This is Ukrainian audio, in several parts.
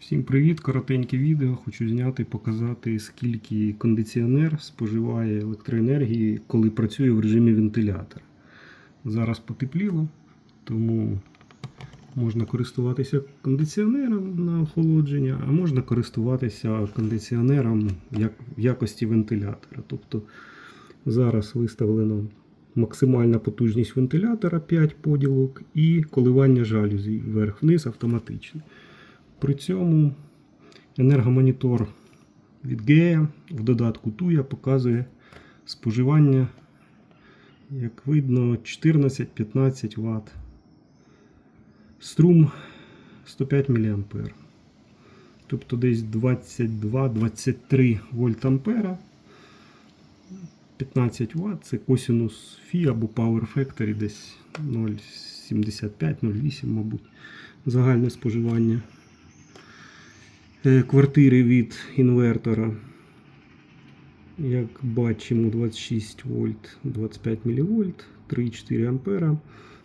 Всім привіт! Коротеньке відео. Хочу зняти і показати, скільки кондиціонер споживає електроенергії, коли працює в режимі вентилятора. Зараз потепліло, тому можна користуватися кондиціонером на охолодження, а можна користуватися кондиціонером як в якості вентилятора. Тобто зараз виставлено максимальна потужність вентилятора 5 поділок і коливання жалюзі вверх-вниз автоматично. При цьому енергомонітор від GEA в додатку TUYA показує споживання, як видно, 14-15 Вт. Струм 105 мА. Тобто десь 22-23 вольт ампера. 15 Вт це косинус Фі або Power Factory десь 0,75-0,8, мабуть. Загальне споживання квартири від інвертора. Як бачимо, 26 вольт, 25 мВ, 3,4 ампера.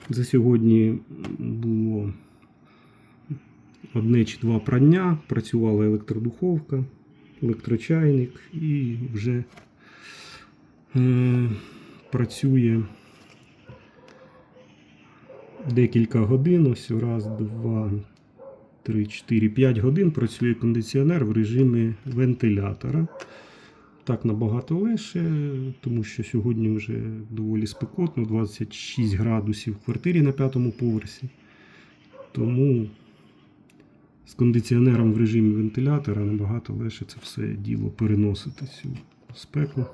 За сьогодні було одне чи два прання, працювала електродуховка, електрочайник і вже е, працює декілька годин. Ось раз, два, 3, 4, 5 годин працює кондиціонер в режимі вентилятора. Так набагато легше, тому що сьогодні вже доволі спекотно, 26 градусів в квартирі на п'ятому поверсі. Тому з кондиціонером в режимі вентилятора набагато легше це все діло переносити цю спеку.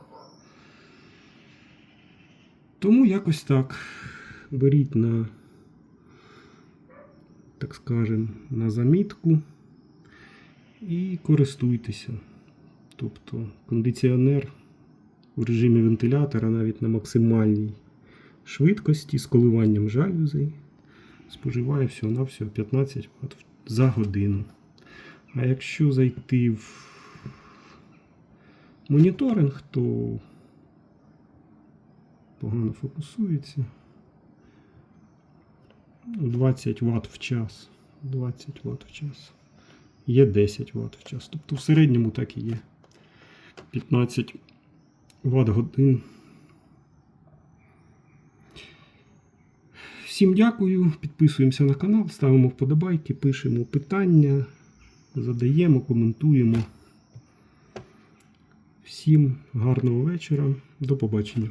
Тому якось так. Беріть на так скажем, на замітку і користуйтеся. Тобто кондиціонер в режимі вентилятора навіть на максимальній швидкості з коливанням жалюзей споживає всього-навсього 15 Вт за годину. А якщо зайти в моніторинг, то погано фокусується. 20 Вт в час. 20 Вт в час. Є 10 Вт в час. Тобто в середньому так і є. 15 Вт годин. Всім дякую. Підписуємося на канал, ставимо вподобайки, пишемо питання, задаємо, коментуємо. Всім гарного вечора. До побачення.